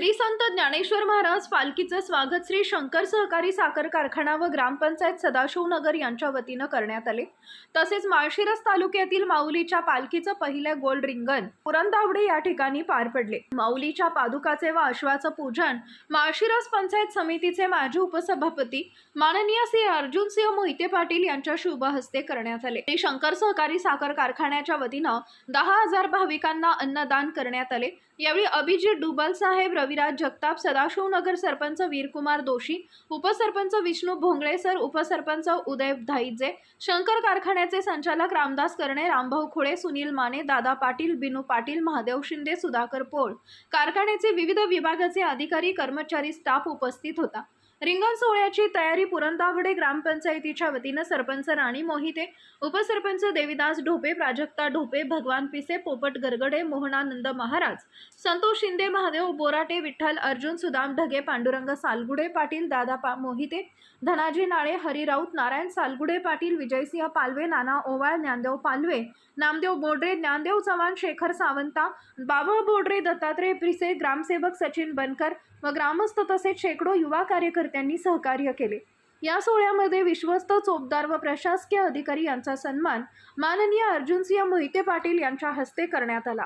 श्री संत ज्ञानेश्वर महाराज पालखीचं स्वागत श्री शंकर सहकारी साखर कारखाना व ग्रामपंचायत सदाशिवनगर यांच्या वतीनं करण्यात आले. तसेच माळशिरस तालुक्यातील माऊलीच्या पालखीचं पहिले गोल्ड रिंगण पुरंदावडे या ठिकाणी पार पडले. माऊलीच्या पादुकाचे व अश्वाचं पूजन माळशिरस पंचायत समितीचे माजी उपसभापती माननीय श्री अर्जुनसिंह मोहिते पाटील यांच्या शुभ हस्ते करण्यात आले. श्री शंकर सहकारी साखर कारखान्याच्या वतीनं दहा हजार भाविकांना अन्नदान करण्यात आले. यावेळी अभिजित डुबल साहेब कविराज जगताप सदाशिवनगर सरपंच वीरकुमार दोशी उपसरपंच विष्णू भोंगळे सर उपसरपंच उदय धाईजे शंकर कारखान्याचे संचालक रामदास करणे रामभाऊ खुळे सुनील माने दादा पाटील बिनू पाटील महादेव शिंदे सुधाकर पोळ. कारखान्याचे विविध विभागाचे अधिकारी कर्मचारी स्टाफ उपस्थित होता. रिंगण सोहळ्याची तयारी पुरंदावडे ग्रामपंचायतीच्या वतीनं सरपंच राणी मोहिते उपसरपंच देविदास ढोपे प्राजक्ता ढोपे भगवान पिसे पोपट गरगडे मोहनानंद महाराज संतोष शिंदे महादेव बोराटे विठ्ठल अर्जुन सुदाम ढगे पांडुरंग सालगुडे पाटील दादा पा मोहिते धनाजी नाळे हरी राऊत नारायण सालगुडे पाटील विजयसिंह पालवे नाना ओवाळ ज्ञानदेव पालवे नामदेव बोडरे ज्ञानदेव चव्हाण शेखर सावंता बाबा बोडरे दत्तात्रय पिसे ग्रामसेवक सचिन बनकर व ग्रामस्थ तसेच शेकडो युवा कार्यकर्त्यांनी सहकार्य केले. या सोहळ्यामध्ये विश्वस्त चोपदार व प्रशासकीय अधिकारी यांचा सन्मान माननीय अर्जुनसिंह मोहिते पाटील यांच्या हस्ते करण्यात आला.